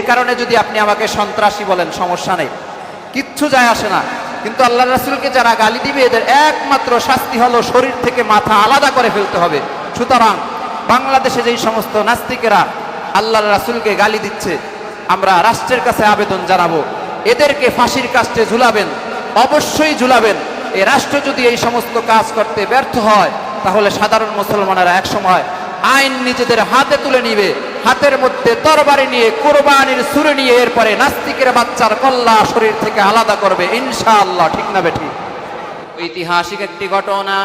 এ কারণে যদি আপনি আমাকে সন্ত্রাসী বলেন, সমস্যা নেই। কিচ্ছু যায় আসে না। কিন্তু আল্লাহ রাসুলকে যারা গালি দিবে, এদের একমাত্র শাস্তি হলো শরীর থেকে মাথা আলাদা করে ফেলতে হবে। সুতরাং বাংলাদেশে যেই সমস্ত নাস্তিকেরা আল্লাহ রাসুলকে গালি দিচ্ছে, আমরা রাষ্ট্রের কাছে আবেদন জানাব। এদেরকে ফাঁসির কাস্টে ঝুলাবেন, অবশ্যই ঝুলাবেন। এ রাষ্ট্র যদি এই সমস্ত কাজ করতে ব্যর্থ হয়, তাহলে সাধারণ মুসলমানেরা একসময় আইন নিজেদের হাতে তুলে নিবে। হাতের মধ্যে তরবারি নিয়ে কোরবানির সুরে নিয়ে এরপরে নাস্তিকের বাচ্চার কল্লা শরীর থেকে আলাদা করবে। ইনশাআল্লাহ, ঠিক না বেঠি? ঐতিহাসিক একটি ঘটনা।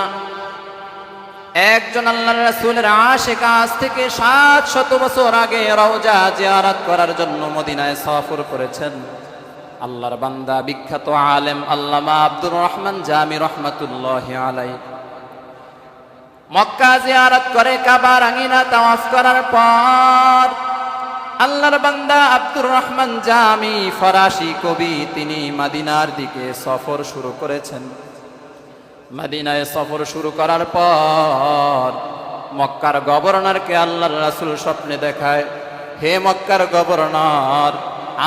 একজন আল্লাহ রাসূলের আশেক আজ থেকে সাত শত বছর আগে রওজা জিয়ারাত করার জন্য মদিনায় সফর করেছেন। আল্লাহর বান্দা, বিখ্যাত আলেম আল্লামা আব্দুর রহমান জামি রহমাতুল্লাহ আলাই মক্কা জিয়ারত করে কাবার আঙিনা তাওয়াফ করার পর আল্লাহর বান্দা আব্দুর রহমান জামি ফরাসি কবি, তিনি মাদিনার দিকে সফর শুরু করেছেন। মাদিনায় সফর শুরু করার পর মক্কার গভর্নরকে আল্লাহর রাসূল স্বপ্নে দেখায়, হে মক্কার গভর্নর,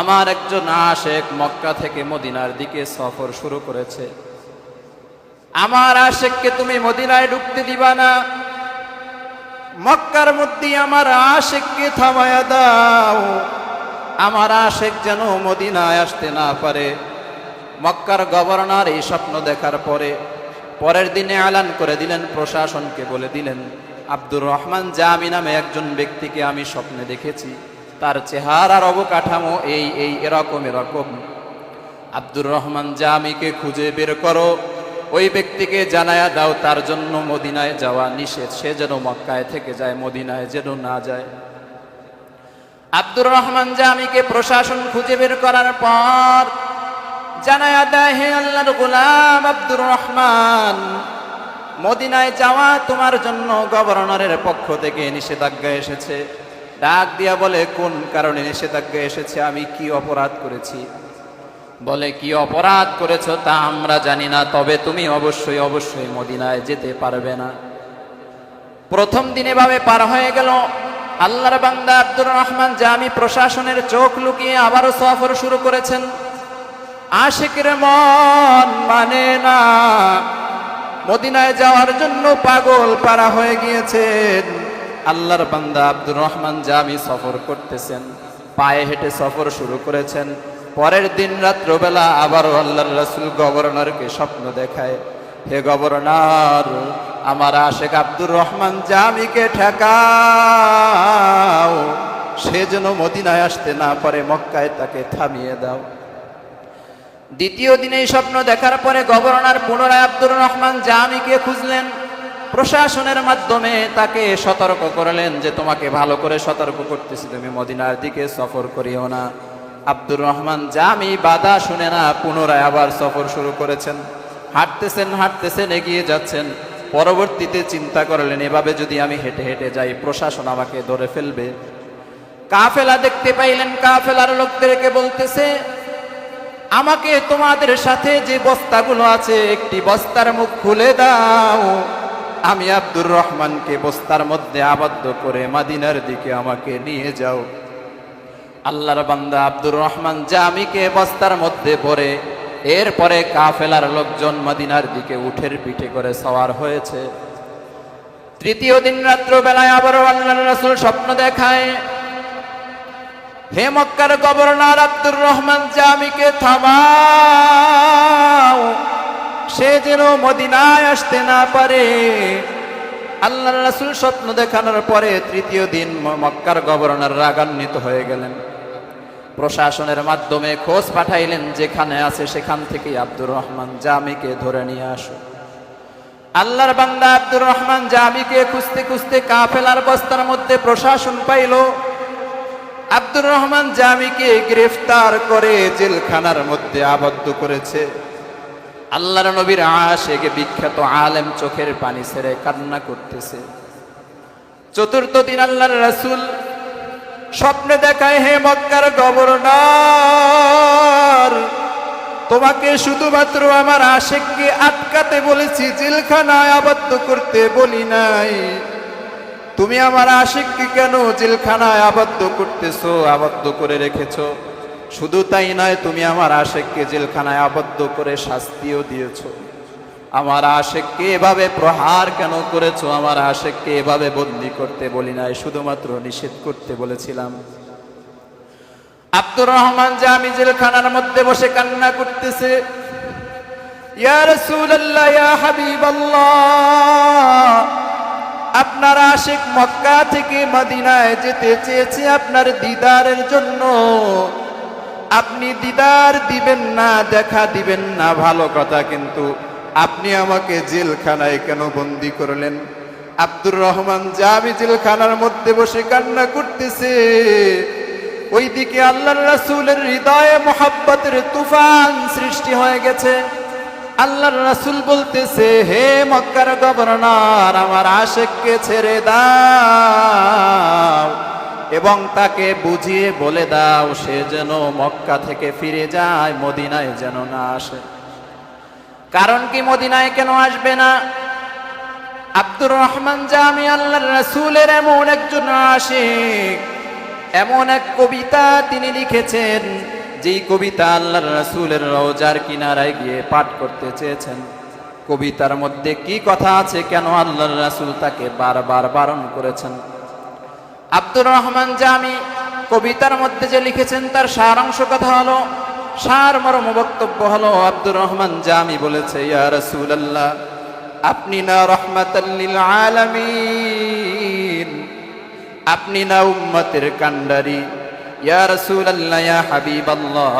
আমার একজন আশেক মক্কা থেকে মদিনার দিকে সফর শুরু করেছে। আমার আশেককে তুমি মদিনায় ঢুকতে দিবা না। মক্কার মধ্যে আমার আশেককে থামায়া দাও। আমার আশেক যেন মদিনায় আসতে না পারে। মক্কার গভর্নর এই স্বপ্ন দেখার পরে পরের দিনে আলান করে দিলেন, প্রশাসনকে বলে দিলেন, আব্দুর রহমান জামি নামে একজন ব্যক্তিকে আমি স্বপ্নে দেখেছি। তার চেহারার অবকাঠামো এই এই এরকম এরকম। আব্দুর রহমান জামিকে খুঁজে বের করো। ওই ব্যক্তিকে জানায়া দাও, তার জন্য মদিনায় যাওয়া নিষেধ। সে যেন মক্কায় থেকে যায়, মদিনায় যেন না যায়। আব্দুর রহমান জামিকে প্রশাসন খুঁজে বের করার পর জানায়া দেয়, হে আল্লাহর গোলাম আব্দুর রহমান, মদিনায় যাওয়া তোমার জন্য গভর্নরের পক্ষ থেকে নিষেধাজ্ঞা এসেছে। ডাক দিয়া বলে, কোন কারণে নিষেধাজ্ঞা এসেছে? আমি কি অপরাধ করেছি? বলে, কি অপরাধ করেছ তা আমরা জানি না, তবে তুমি অবশ্যই অবশ্যই মদিনায় যেতে পারবে না। প্রথম দিনে ভাবে পার হয়ে গেল। আল্লাহর বান্দা আব্দুর রহমান জামি প্রশাসনের চোখ লুকিয়ে আবারও সফর শুরু করেছেন। আশিকের মন মানে না, মদিনায় যাওয়ার জন্য পাগল পারা হয়ে গিয়েছেন। আল্লাহর বান্দা আব্দুর রহমান জামি সফর করতেছেন, পায়ে হেঁটে সফর শুরু করেছেন। পরের দিন রাত্রবেলা আবারও আল্লাহর রাসূল গভর্নরকে স্বপ্ন দেখায়, হে গভর্নর, আমার আশেক আব্দুর রহমান জামিকে ঠেকাও, সে যেন মদিনায় আসতে না পারে, মক্কায় তাকে থামিয়ে দাও। দ্বিতীয় দিনে স্বপ্ন দেখার পরে গভর্নর পুনরায় আব্দুর রহমান জামিকে খুঁজলেন। প্রশাসনের মাধ্যমে তাকে সতর্ক করলেন যে, তোমাকে ভালো করে সতর্ক করতেছি, তুমি মদিনার দিকে সফর করিও না। আব্দুর রহমান জামি বাধা শুনে না, পুনরায় আবার সফর শুরু করেছেন। হাঁটতেছেন হাঁটতেছেন, এগিয়ে যাচ্ছেন। পরবর্তীতে চিন্তা করলেন, এভাবে যদি আমি হেঁটে হেঁটে যাই, প্রশাসন আমাকে ধরে ফেলবে। কাফেলা দেখতে পাইলেন, কাফেলার লোকদেরকে বলতেছে, আমাকে তোমাদের সাথে যে বস্তাগুলো আছে, একটি বস্তার মুখ খুলে দাও। আমি আব্দুর রহমানকে বস্তার মধ্যে আবদ্ধ করে মাদিনার দিকে আমাকে নিয়ে যাও। আল্লাহর বান্দা আব্দুর রহমান জামিকে বস্তার মধ্যে পড়ে এরপরে কাফেলার লোকজন মদিনার দিকে উঠের পিঠে করে সওয়ার হয়েছে। তৃতীয় দিন রাত্রবেলায় আবারও আল্লাহ রাসূল স্বপ্ন দেখায়, হে মক্কার গভর্নর আব্দুর রহমান জামিকে থামাও, সে যেন মদিনায় আসতে না পারে। আল্লাহ রাসূল স্বপ্ন দেখানোর পরে তৃতীয় দিন মক্কার গভর্নর রাগান্বিত হয়ে গেলেন। প্রশাসনের মাধ্যমে খোঁজ পাঠাইলেন, যেখানে আছে সেখান থেকে আব্দুর রহমান জামিকে ধরে নিয়ে আসো। আল্লাহর বান্দা আব্দুর রহমান জামিকে খুঁজতে খুঁজতে কাফেলার বস্তার মধ্যে প্রশাসন পাইল। আব্দুর রহমান জামিকে গ্রেফতার করে জেলখানার মধ্যে আবদ্ধ করেছে। আল্লাহর নবীর আশেকে বিখ্যাত আলেম চোখের পানি ছেড়ে কান্না করতেছে। চতুর্থ দিন আল্লাহর রাসূল স্বপ্নে দেখায়, হে মক্কার গভর্নর, তোমাকে শুধুমাত্র আমার আশেককে আটকাতে বলেছি, জেলখানায় আবদ্ধ করতে বলি নাই। তুমি আমার আশিককে কেন জেলখানায় আবদ্ধ করতেছো, আবদ্ধ করে রেখেছো? শুধু তাই নয়, তুমি আমার আশেককে জেলখানায় আবদ্ধ করে শাস্তিও দিয়েছ। আমার আশেককে এভাবে প্রহার কেন করেছ? আমার আশেককে এভাবে বন্দি করতে বলি নাই, শুধুমাত্র নিষেধ করতে বলেছিলাম। আব্দুর রহমান যে আমি জেলখানার মধ্যে বসে কান্না করতেছে আপনার আশিক মক্কা থেকে মদিনায় যেতে চেয়েছে আপনার দিদারের জন্য। আপনি দিদার দিবেন না, দেখা দিবেন না, ভালো কথা কিন্তু আপনি আমাকে জেলখানায় কেন বন্দি করলেন? আব্দুর রহমান জামি জেলখানার মধ্যে বসে কান্না করতেছে, ওইদিকে আল্লাহর রাসূলের হৃদয়ে মোহাব্বতের তুফান সৃষ্টি হয়ে গেছে। আল্লাহর রাসুল বলতেছে, হে মক্কার গভর্নর, আমার আশেককে ছেড়ে দাও। এবং তাকে বুঝিয়ে বলে দাও, সে যেন মক্কা থেকে ফিরে যায়, মদিনায় যেন না আসে। কারণ কি মদিনায় কেন আসবে না? আব্দুর রহমান জামি আল্লাহর রাসূলের এমন একজন আশিক, এমন এক কবিতা তিনি লিখেছেন, যেই কবিতা আল্লাহ রাসূলের রোজার কিনারায় গিয়ে পাঠ করতে চেয়েছেন। কবিতার মধ্যে কি কথা আছে? কেন আল্লাহ রাসূল তাকে বারবার বারণ করেছেন? আব্দুর রহমান জামি কবিতার মধ্যে যে লিখেছেন, তার সারাংশ কথা হলো, সার মর্ম বক্তব্য হলো, আব্দুর রহমান জামি বলেছে, ইয়া রাসূলুল্লাহ, আপনি না রহমাতাল্লিল আলামিন, আপনি না উম্মতের কান্ডারি ইয়া রাসূলুল্লাহ, ইয়া হাবিবাল্লাহ,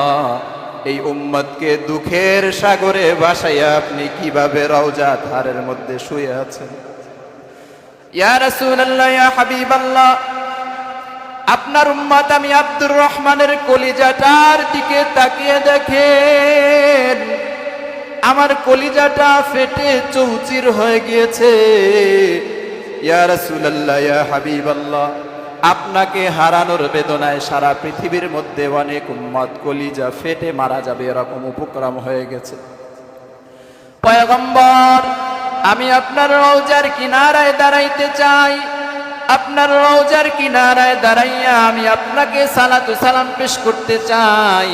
এই উম্মতকে দুঃখের সাগরে ভাসাইয়া আপনি কীভাবে রওজা ধারের মধ্যে শুয়ে আছেন? ইয়া রাসূলুল্লাহ, ইয়া হাবিবাল্লাহ আপনার উম্মত আমি আব্দুর রহমানের কলিজাটার দিকে তাকিয়ে দেখেন। আমার কলিজাটা ফেটে চৌচির হয়ে গিয়েছে। আপনাকে হারানোর বেদনায় সারা পৃথিবীর মধ্যে অনেক উম্মত কলিজা ফেটে মারা যাবে, এরকম উপক্রম হয়ে গেছে। পয়গম্বর, আমি আপনার রওজার কিনারায় দাঁড়াইতে চাই। আপনার রওজার কিনারায় দাঁড়াইয়া আমি আপনাকে সালাতু সালাম পেশ করতে চাই।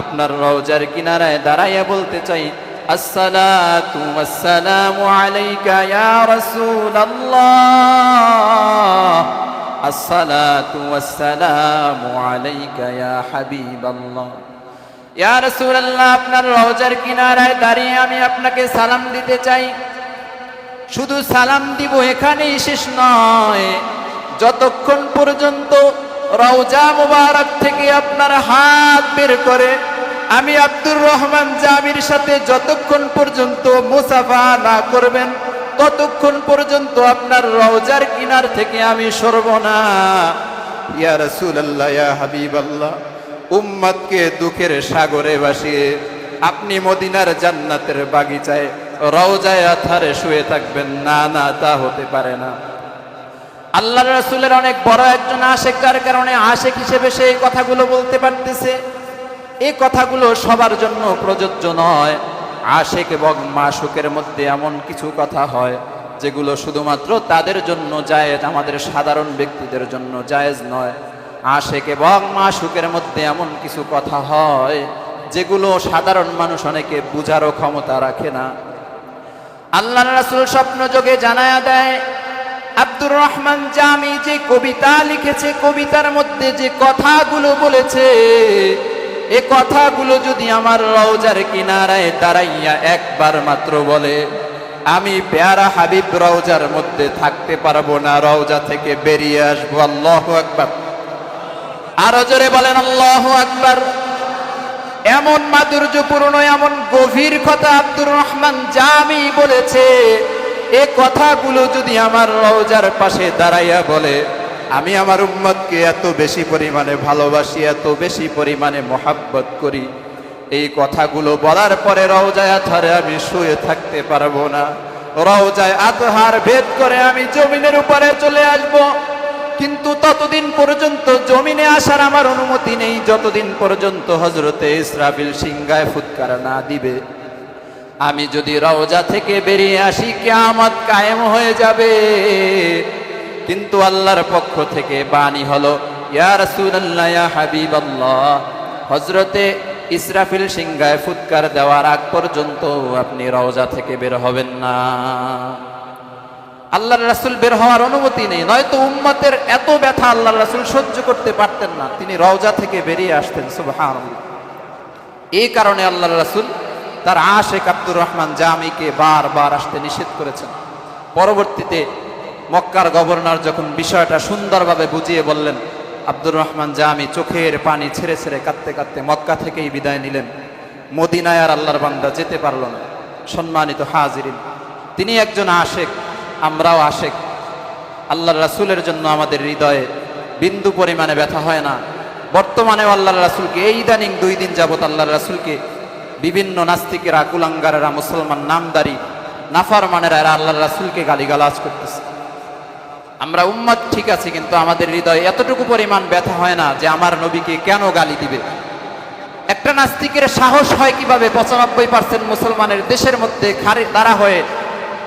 আপনার রওজার কিনারায় দাঁড়াইয়া বলতে চাই, আসসালাতু আসসালামু আলাইকা ইয়া রাসূলুল্লাহ। আসসালাতু আসসালামু আলাইকা ইয়া হাবিবাল্লাহ। ইয়া রাসূলুল্লাহ, আপনার রওজার কিনারায় দাঁড়িয়ে আমি আপনাকে সালাম দিতে চাই। শুধু সালাম দিব এখানেই শেষ নয়। যতক্ষণ পর্যন্ত রওজা মুবারক থেকে আপনার হাত বের করে, আমি আব্দুর রহমান জামির সাথে যতক্ষণ পর্যন্ত মুসাফা না করবেন, ততক্ষণ পর্যন্ত আপনার রওজার কিনার থেকে আমি সরব না। ইয়া রাসূলুল্লাহ, ইয়া হাবিবাল্লাহ, উম্মতকে দুঃখের সাগরে ভাসিয়ে আপনি মদিনার জান্নাতের বাগিচায় রওজায় আথারে শুয়ে থাকবেন। না না, তা হতে পারে না। আল্লাহ রাসূলের অনেক বড় একজন আশেক, যার কারণে আশেক হিসেবে সে এই কথাগুলো বলতে পারতেছে। এই কথাগুলো সবার জন্য প্রযোজ্য নয়। আশেক এবং মাসুকের মধ্যে এমন কিছু কথা হয়, যেগুলো শুধুমাত্র তাদের জন্য জায়েজ, আমাদের সাধারণ ব্যক্তিদের জন্য জায়েজ নয়। আশেক এবং মাসুকের মধ্যে এমন কিছু কথা হয়, যেগুলো সাধারণ মানুষ অনেকে বুঝারও ক্ষমতা রাখে না। আল্লাহ রাসূল স্বপ্ন যোগে জানায়া দেয়, আব্দুর রহমান জামি যে কবিতা লিখেছে, কবিতার মধ্যে যে কথাগুলো বলেছে, এ কথাগুলো যদি আমার রওজার কিনারায় দাঁড়াইয়া একবার মাত্র বলে, আমি পেয়ারা হাবিব রওজার মধ্যে থাকতে পারব না, রওজা থেকে বেরিয়ে আসব। আল্লাহ আকবার। আরও জোরে বলেন, আল্লাহ আকবার। এমন মাধুর্যপূর্ণ, এমন গভীর কথা আব্দুর রহমান জামি বলেছে, এ কথাগুলো যদি আমার রওজার পাশে দাঁড়াইয়া বলে, আমি আমার উম্মতকে এত বেশি পরিমাণে ভালোবাসি, এত বেশি পরিমাণে মোহাব্বত করি, এই কথাগুলো বলার পরে রওজায় আধারে আমি শুয়ে থাকতে পারব না। রওজায় আতহার ভেদ করে আমি জমিনের উপরে চলে আসব। কিন্তু ততদিন পর্যন্ত জমিনে আসার আমার অনুমতি নেই। যতদিন পর্যন্ত হজরতে ইসরাফিল সিংগায় ফুৎকার না দিবে। আমি যদি রওজা থেকে বেরিয়ে আসি, কেয়ামত কায়েম হয়ে যাবে। কিন্তু আল্লাহর পক্ষ থেকে বাণী হলো, ইয়া রাসূলুল্লাহ, ইয়া হাবিবাল্লাহ ইসরাফিল সিংহায় ফুৎকার দেওয়ার আগ পর্যন্ত আপনি রওজা থেকে বের হবেন না। আল্লাহর রাসূল বের হওয়ার অনুমতি নেই। নয়তো উম্মতের এত ব্যথা আল্লাহর রাসুল সহ্য করতে পারতেন না। তিনি রওজা থেকে বেরিয়ে আসতেন, সুবহানাল্লাহ। এই কারণে আল্লাহর রাসূল তার আশেক আব্দুর রহমান জামিকে বারবার আসতে নিষেধ করেছেন। পরবর্তীতে মক্কার গভর্নর যখন বিষয়টা সুন্দরভাবে বুঝিয়ে বললেন, আব্দুর রহমান জামি চোখের পানি ছেড়ে ছেড়ে কাঁদতে কাঁদতে মক্কা থেকেই বিদায় নিলেন। মদিনায় আর আল্লাহর বান্দা যেতে পারল না। সম্মানিত হাজিরিন, তিনি একজন আশেক আমরাও আশেক। আল্লাহর রাসুলের জন্য আমাদের হৃদয়ে বিন্দু পরিমাণে ব্যথা হয় না। বর্তমানেও আল্লাহর রাসুলকে এই ইদানিং দুই দিন যাবত আল্লাহর রাসুলকে বিভিন্ন নাস্তিকেরা, কুলাঙ্গারেরা, মুসলমান, নামদারি নাফার মানেরা এরা আল্লাহর রাসূলকে গালিগালাজ করতেছে। আমরা উম্মত ঠিক আছে, কিন্তু আমাদের হৃদয়ে এতটুকু পরিমাণ ব্যথা হয় না যে আমার নবীকে কেন গালি দিবে? একটা নাস্তিকের সাহস হয় কীভাবে? পঁচানব্বই পার্সেন্ট মুসলমানের দেশের মধ্যে খারে দাঁড়া হয়ে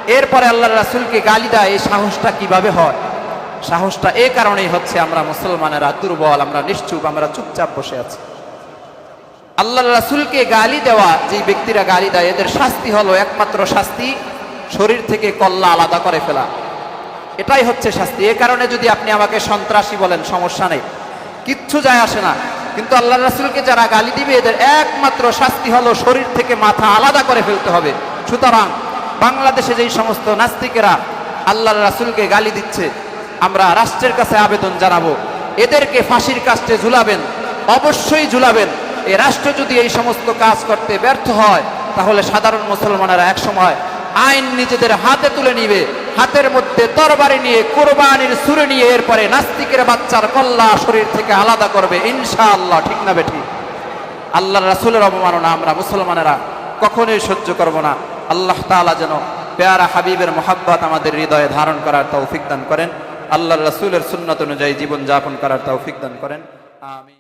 এরপরে আল্লাহ রাসূলকে গালি দেয়, এই সাহসটা কীভাবে হয়? সাহসটা এ কারণেই হচ্ছে আমরা মুসলমানেরা দুর্বল, আমরা নিশ্চুপ, আমরা চুপচাপ বসে আছি। আল্লাহ রাসূলকে গালি দেওয়া যে ব্যক্তিরা গালি দেয়, এদের শাস্তি হলো একমাত্র শাস্তি, শরীর থেকে কল্লা আলাদা করে ফেলা। এটাই হচ্ছে শাস্তি। এ কারণে যদি আপনি আমাকে সন্ত্রাসী বলেন, সমস্যা নেই। কিচ্ছু যায় আসে না। কিন্তু আল্লাহ রাসূলকে যারা গালি দিবে, এদের একমাত্র শাস্তি হলো শরীর থেকে মাথা আলাদা করে ফেলতে হবে। সুতরাং বাংলাদেশে যেই সমস্ত নাস্তিকেরা আল্লাহর রাসূলকে গালি দিচ্ছে, আমরা রাষ্ট্রের কাছে আবেদন জানাব। এদেরকে ফাঁসির কাস্টে ঝুলাবেন, অবশ্যই ঝুলাবেন। এ রাষ্ট্র যদি এই সমস্ত কাজ করতে ব্যর্থ হয়, তাহলে সাধারণ মুসলমানেরা একসময় আইন নিজেদের হাতে তুলে নিবে, হাতের মধ্যে তরবারি নিয়ে, কোরবানির সুরে নিয়ে এরপরে নাস্তিকের বাচ্চার কল্লা শরীর থেকে আলাদা করবে, ইনশাআল্লাহ, ঠিক না বেঠি? আল্লাহ রাসূলের অবমাননা আমরা মুসলমানেরা কখনোই সহ্য করব না। আল্লাহ তালা যেন পেয়ারা হাবিবের মোহাব্বত আমাদের হৃদয়ে ধারণ করার তৌফিক দান করেন। আল্লাহ রসুলের সুন্নত অনুযায়ী জীবনযাপন করার তৌফিক দান করেন। আমিন।